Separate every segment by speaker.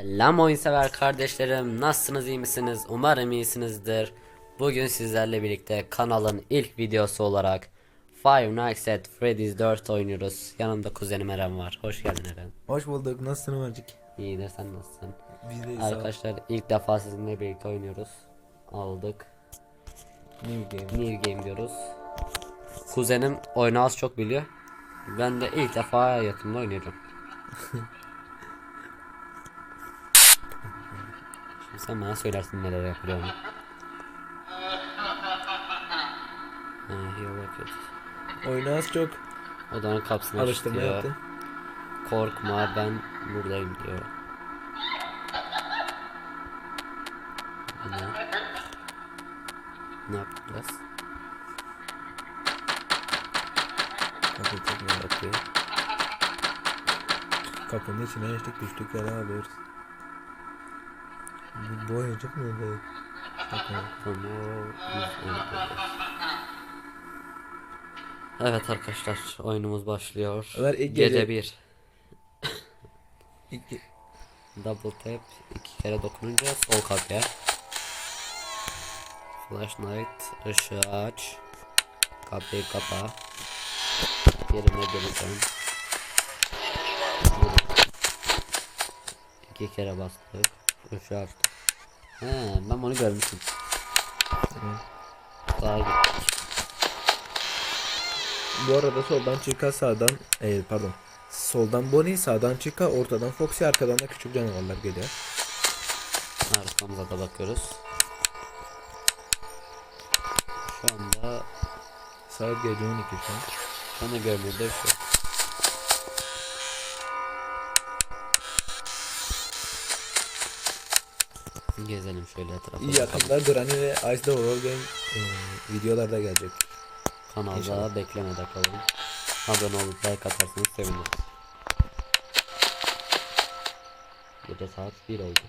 Speaker 1: Selam oyun sever kardeşlerim nasılsınız iyi misiniz? Umarım iyisinizdir. Bugün sizlerle birlikte kanalın ilk videosu olarak Five Nights at Freddy's 4 oynuyoruz. Yanımda kuzenim Eren var. Hoş geldin Eren.
Speaker 2: Hoş bulduk. Nasılsın Ömercik?
Speaker 1: İyidir sen nasılsın?
Speaker 2: Biz de
Speaker 1: Arkadaşlar ilk defa sizinle birlikte oynuyoruz. Aldık.
Speaker 2: New Game.
Speaker 1: New Game diyoruz. Kuzenim oyunu az çok biliyor. Ben de ilk defa hayatımda oynayacağım Şimdi sen bana söylersin neler yapacağımı Ha, yola kötü.
Speaker 2: Oyunu az çok
Speaker 1: Odanın kapısını
Speaker 2: alıştırma
Speaker 1: açtı
Speaker 2: yaptın.
Speaker 1: Korkma ben buradayım diyor. Ne? Ne yapacağız?
Speaker 2: Kapıyı tekrar atıyor. Kapının içine geçtik düştük yere alıyoruz. Bu, oyuncak mı öyle? Bakalım.
Speaker 1: Evet arkadaşlar oyunumuz başlıyor.
Speaker 2: Ömer, ilk
Speaker 1: Gece
Speaker 2: gece-
Speaker 1: 1.
Speaker 2: İki.
Speaker 1: Double tap iki kere dokununca sol kapıya. Flashlight ışığı aç. Kapıyı kapa. Yerine geleceğim. İki kere bastık. Işığı açtık. He ben bunu görmüştüm. Daha gittik.
Speaker 2: Bu arada soldan Chica sağdan e, pardon. Soldan Bonnie sağdan Chica ortadan Foxy arkadan da küçük canavarlar geliyor.
Speaker 1: Arkamıza da bakıyoruz. Şu anda
Speaker 2: Saat gece 12 şu an.
Speaker 1: şu anda bir şey. Gezelim şöyle etrafı.
Speaker 2: Yakında Granny ve Ice the Horror Game e, videolarda gelecek.
Speaker 1: Kanalda beklemede kalın. Abone olup like atarsanız seviniriz. Gece saat 1 oldu.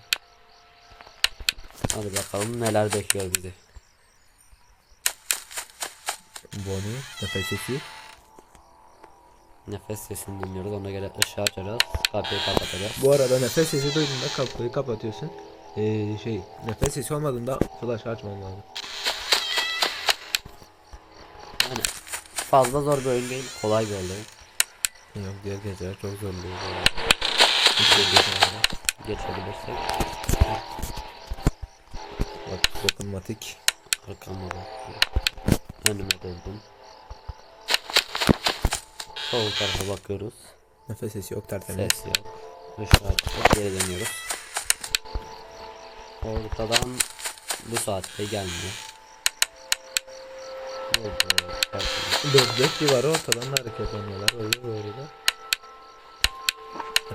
Speaker 1: Hadi bakalım neler bekliyor bizi.
Speaker 2: Bonnie nefes sesi.
Speaker 1: Nefes sesini dinliyoruz. Ona göre ışığı açacağız. Kapıyı kapatacağız.
Speaker 2: Bu arada nefes sesi duyduğunda kapıyı kapatıyorsun. Ee, şey nefes sesi olmadığında flash açman lazım.
Speaker 1: Yani fazla zor bir oyun değil. Kolay bir oyun.
Speaker 2: Yok diğer geceler çok zorluyor.
Speaker 1: Geçebilirsek.
Speaker 2: Bak dokunmatik.
Speaker 1: Arkama bak. Önüme döndüm. Sol tarafa bakıyoruz.
Speaker 2: Nefes sesi yok tertemiz.
Speaker 1: Ses yok. Açtık. Geri dönüyoruz. Ortadan bu saatte gelmiyor. Tertemiz.
Speaker 2: Dört civarı ortadan da hareketleniyorlar. Öyle böyle de.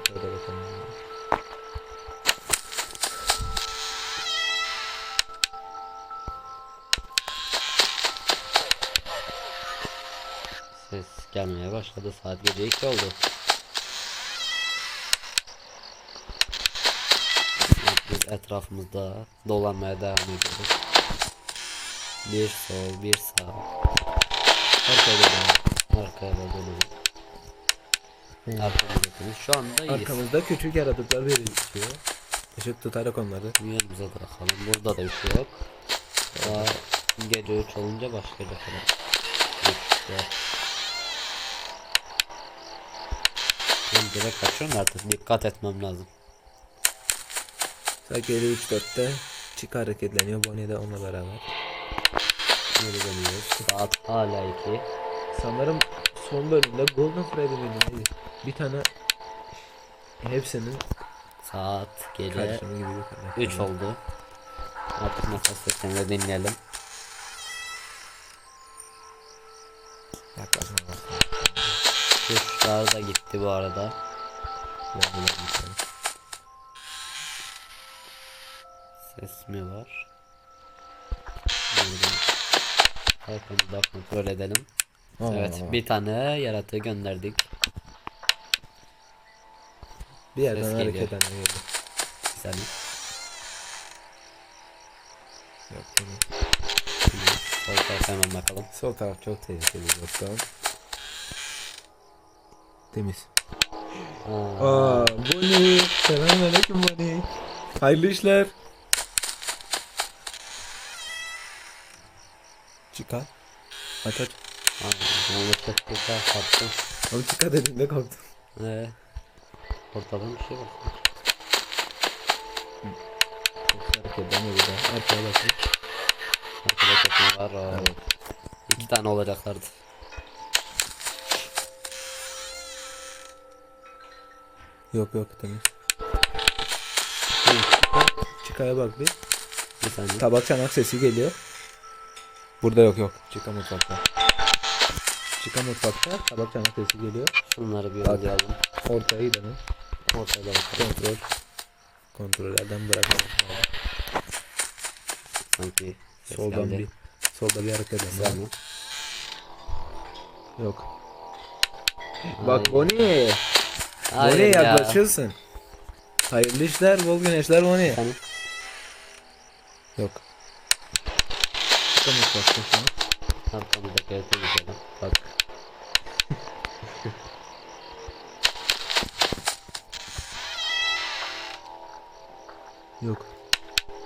Speaker 2: Aşağıda bakalım.
Speaker 1: Ses gelmeye başladı. Saat gece 2 oldu. Evet, Biz etrafımızda dolanmaya devam ediyoruz. Bir sol, bir sağ.
Speaker 2: Arkaya dönüyor.
Speaker 1: Arkaya dönelim. Arkamıza dönüyoruz. Şu anda iyiyiz.
Speaker 2: Arkamızda küçük yaratıklar veriliyor. Işık tutarak onları.
Speaker 1: Yerimize bırakalım. Burada da bir şey yok. Daha gece 3 olunca başlayacak herhalde. Ben direkt kaçıyorum artık. Dikkat etmem lazım.
Speaker 2: Sanki 3-4'te çık hareketleniyor. Bonnie de onunla beraber.
Speaker 1: Geri dönüyoruz. Saat hala 2.
Speaker 2: Sanırım son bölümde Golden Freddy miydi? Bir tane hepsinin
Speaker 1: Saat gece
Speaker 2: karşımı gibi bir karakter.
Speaker 1: 3 oldu. Artık seslerini de dinleyelim.
Speaker 2: Yaklaşma bak.
Speaker 1: Kuşlar da gitti bu arada.
Speaker 2: Gördüler bir
Speaker 1: Ses mi var? Arkamızda kontrol edelim. Evet
Speaker 2: Aa,
Speaker 1: bir tane yaratığı gönderdik.
Speaker 2: bir yerden
Speaker 1: ses
Speaker 2: hareket
Speaker 1: geliyor.
Speaker 2: eden geliyor.
Speaker 1: Saniye.
Speaker 2: Yok, değil.
Speaker 1: Sol tarafa hemen bakalım.
Speaker 2: Sol taraf çok tehlikeli dostum. Temiz. Aa, Bonnie. Selamünaleyküm Bonnie. Hayırlı işler. Aç aç.
Speaker 1: Aa, yanlışlıkla kaptım.
Speaker 2: Oğlum çıkar dediğinde korktum.
Speaker 1: Ee, ortadan bir şey var.
Speaker 2: Hareket edemiyor daha. Arkaya bakın.
Speaker 1: Arkada kapı var.
Speaker 2: Evet.
Speaker 1: İki tane olacaklardı.
Speaker 2: Yok yok temiz. Çıkaya bak bir.
Speaker 1: Bir saniye.
Speaker 2: Tabak çanak sesi geliyor. Burada yok yok. Çıka mutfakta. Çıka mutfakta tabak çanak sesi geliyor.
Speaker 1: Şunları bir
Speaker 2: Bak.
Speaker 1: yollayalım.
Speaker 2: Ortaya gidelim.
Speaker 1: Ortada bakalım.
Speaker 2: Kontrol. Kontrollerden bırakalım.
Speaker 1: Sanki ses
Speaker 2: Soldan
Speaker 1: geldi.
Speaker 2: bir solda bir hareket
Speaker 1: Güzel
Speaker 2: edelim.
Speaker 1: mi?
Speaker 2: Yok. Bak Bonnie.
Speaker 1: Hayır
Speaker 2: Bonnie
Speaker 1: ya.
Speaker 2: yaklaşıyorsun. Hayırlı işler, bol güneşler Bonnie.
Speaker 1: Efendim?
Speaker 2: Yok. Çıka mutfakta şu an.
Speaker 1: Arkamızdaki evde gidelim.
Speaker 2: Bak. Yok.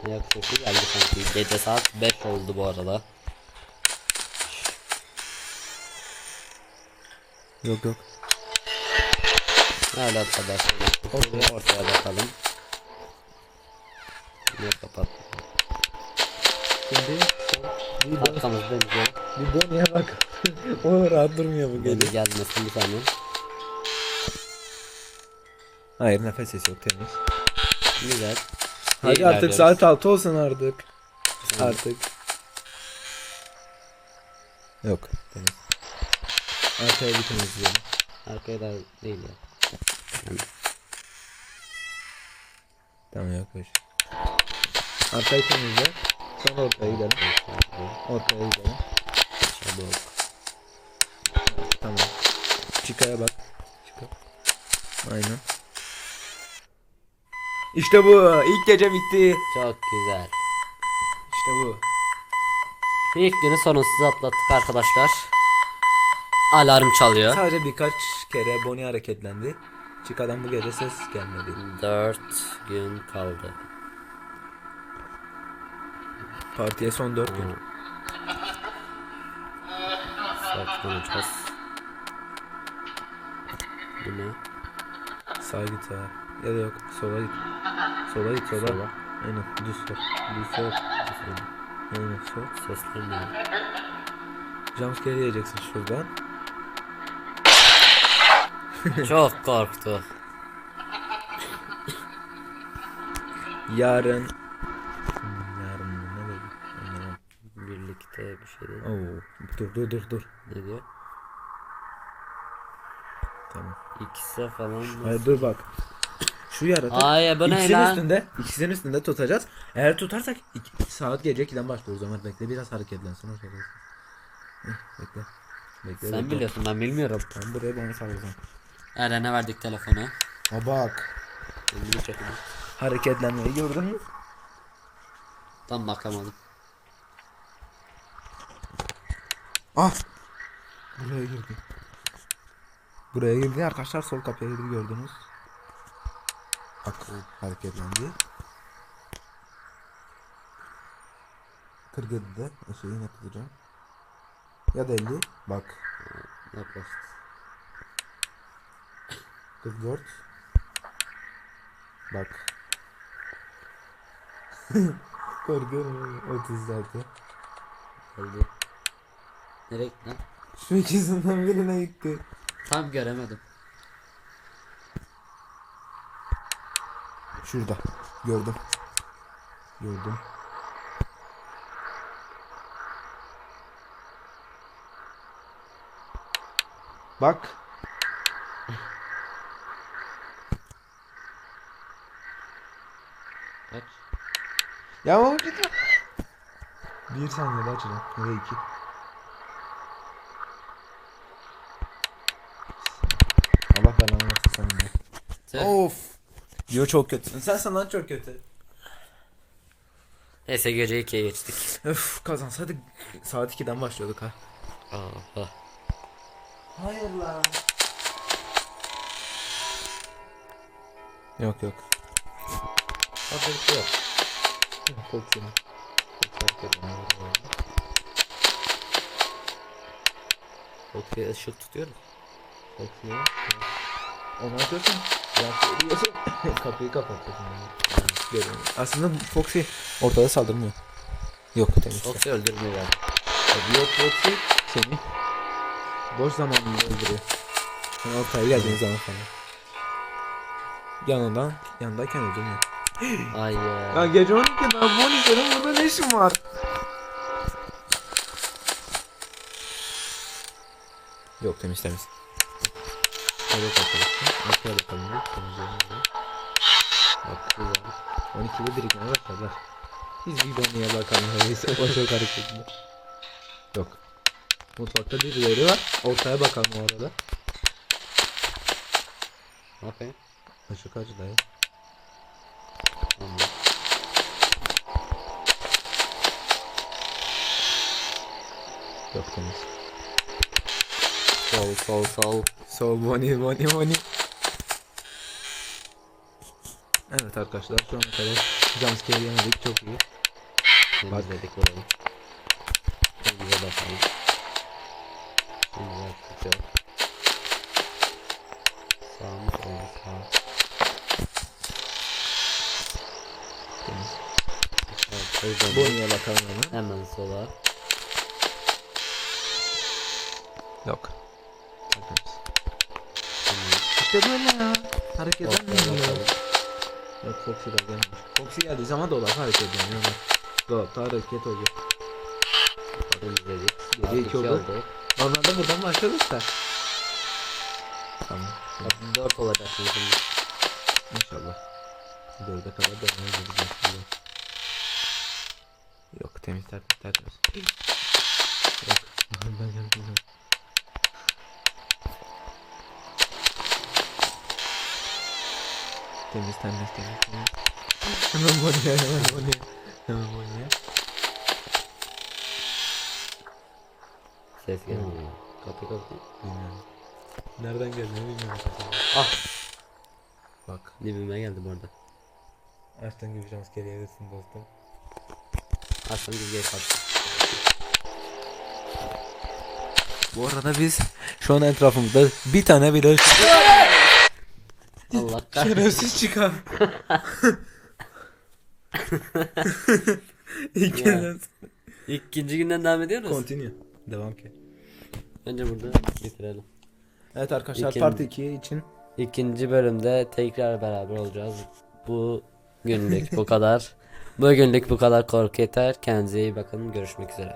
Speaker 1: Ayak sesi geldi sanki. Gece saat 5 oldu bu arada.
Speaker 2: Yok yok.
Speaker 1: Hala kadar. Ortaya, ortaya bakalım. Niye kapat?
Speaker 2: Şimdi
Speaker 1: Arkamızda bize
Speaker 2: bir Bonnie'ye bak. o rahat durmuyor bu
Speaker 1: böyle
Speaker 2: gece.
Speaker 1: gelmesin bir saniye.
Speaker 2: Hayır nefes sesi yok temiz.
Speaker 1: Güzel.
Speaker 2: Hadi
Speaker 1: İyi
Speaker 2: artık
Speaker 1: ilerliyoruz.
Speaker 2: saat 6 olsun artık.
Speaker 1: Hı.
Speaker 2: Artık. Yok temiz. Arkaya bir temizleyelim.
Speaker 1: Arkaya da değil ya. Yani
Speaker 2: Tamam yok boş. Arkayı temizle. Sonra ortaya gidelim. Ortaya gidelim.
Speaker 1: çabuk.
Speaker 2: Tamam. Çıkaya bak. Çıka. Aynen. İşte bu. İlk gece bitti.
Speaker 1: Çok güzel.
Speaker 2: İşte bu.
Speaker 1: İlk günü sorunsuz atlattık arkadaşlar. Alarm çalıyor.
Speaker 2: Sadece birkaç kere Bonnie hareketlendi. Çıkadan bu gece ses gelmedi.
Speaker 1: 4 gün kaldı.
Speaker 2: Partiye son 4 gün.
Speaker 1: Saklanacağız. Bu ne?
Speaker 2: Sağa git sağa. Ya da yok. Sola git. Sola git sola.
Speaker 1: Sola.
Speaker 2: Aynen. Düz sol. Düz sol. Aynen sol.
Speaker 1: Ne?
Speaker 2: Jumpscare yiyeceksin şuradan.
Speaker 1: Çok korktu.
Speaker 2: Yarın.
Speaker 1: Şey değil.
Speaker 2: Oo, dur dur dur dur.
Speaker 1: Ne diyor?
Speaker 2: Tamam.
Speaker 1: İkisi falan?
Speaker 2: Hayır dur bak. Şu yaratık.
Speaker 1: Ay bu ne
Speaker 2: İkisinin
Speaker 1: lan?
Speaker 2: üstünde, ikisinin üstünde tutacağız. Eğer tutarsak iki, saat gece 2'den başlıyoruz Ömer bekle biraz hareketlensin. Heh, Bekle. Bekle.
Speaker 1: Sen
Speaker 2: bekle.
Speaker 1: biliyorsun ben bilmiyorum.
Speaker 2: Ben buraya bana sallayacağım.
Speaker 1: Eren'e verdik telefonu.
Speaker 2: Ha bak.
Speaker 1: Elini çekin.
Speaker 2: Hareketlenmeyi gördün mü?
Speaker 1: Tam bakamadım.
Speaker 2: Ah. Buraya girdi. Buraya girdi arkadaşlar sol kapıya girdi gördünüz. Bak hareketlendi. 47'de şeyi ne tutacağım? Ya da 50 bak
Speaker 1: Yaklaştı.
Speaker 2: 44 Bak Korkuyorum 36
Speaker 1: Oldu. Nereye gitti lan?
Speaker 2: Şu ikisinden birine gitti.
Speaker 1: Tam göremedim.
Speaker 2: Şurada. Gördüm. Gördüm. Bak.
Speaker 1: Kaç?
Speaker 2: Ya o gitti Bir saniyede açacağım Ve iki Allah belanı versin senin de. Of. Yo çok kötü. Sen sana çok kötü.
Speaker 1: Neyse gece 2'ye geçtik.
Speaker 2: Öf kazansaydık saat 2'den başlıyorduk ha.
Speaker 1: Aha.
Speaker 2: Hayır lan. Yok yok.
Speaker 1: Şey yok.
Speaker 2: Foxy'nin.
Speaker 1: Okey ışık tutuyorum.
Speaker 2: Foxy'ye. Onu atıyorsun. Yansıyorsun. Kapıyı kapatıyorsun. Görüyorum. Aslında Foxy ortada saldırmıyor. Yok temiz.
Speaker 1: Foxy öldürmüyor yani.
Speaker 2: Yok Foxy seni boş zamanında öldürüyor. Sen ortaya geldiğin zaman falan. Yanından, yanındayken öldürmüyor.
Speaker 1: Ay ya.
Speaker 2: Ya gece 12'de Bonnie senin burada ne işin var? Yok temiz temiz. Hadi bakalım. Arkaya bakalım. bir. Temiz olmadı. Bak bu var. 12'de birikmeye başladılar. Biz bir Bonnie'ye bakalım. Öyleyse o çok hareketli. Yok. Mutfakta birileri var. Ortaya bakalım o arada.
Speaker 1: Ne yapayım?
Speaker 2: Işık acı dayı.
Speaker 1: Tamam.
Speaker 2: Yok temiz.
Speaker 1: Sol sol sol.
Speaker 2: Sol Bonnie Bonnie Bonnie. Evet arkadaşlar şu ana kadar jumpscare yemedik çok iyi.
Speaker 1: Temizledik burayı. Temizle bakalım. Yaptık yok. Sağımız olur sağ.
Speaker 2: Temiz.
Speaker 1: Şöyle
Speaker 2: Bonnie'ye bakalım hemen.
Speaker 1: Hemen sola.
Speaker 2: Yok. İşte böyle ya. Hareket
Speaker 1: bakalım.
Speaker 2: Yok Foxy da gelmiş. Foxy geldiği zaman dolap hareket ediyor. Yani. Dolapta hareket oluyor.
Speaker 1: Temizledik.
Speaker 2: Geriye
Speaker 1: Artık
Speaker 2: iki oldu.
Speaker 1: oldu.
Speaker 2: Normalde buradan başladık da. Tamam.
Speaker 1: Bak 4 olacak şimdi.
Speaker 2: İnşallah. Dörde kadar devam inşallah. Yok temiz tertemiz tertemiz. Yok. Ben geldim. Temiz temiz temiz temiz. Hemen Bonnie'ye hemen Bonnie'ye. Hemen Bonnie'ye.
Speaker 1: Ses gelmiyor. Kapı kapı.
Speaker 2: Bilmiyorum. Nereden geldiğini bilmiyorum.
Speaker 1: Ah
Speaker 2: Bak.
Speaker 1: dibime geldi bu arada.
Speaker 2: Açtığın gibi şans geriye verirsin dostum.
Speaker 1: Aslan gibi geri kaçtı.
Speaker 2: Bu arada biz şu an etrafımızda bir tane bile
Speaker 1: Allah kahretsin.
Speaker 2: şerefsiz çıkar. İlk
Speaker 1: Ya.
Speaker 2: günden
Speaker 1: İkinci günden devam ediyoruz.
Speaker 2: Continue. Devam ki.
Speaker 1: Bence burada bitirelim.
Speaker 2: Evet arkadaşlar
Speaker 1: İkinci-
Speaker 2: part 2 için
Speaker 1: İkinci bölümde tekrar beraber olacağız. Bu günlük bu kadar. Bugünlük bu kadar korku yeter. Kendinize iyi bakın. Görüşmek üzere.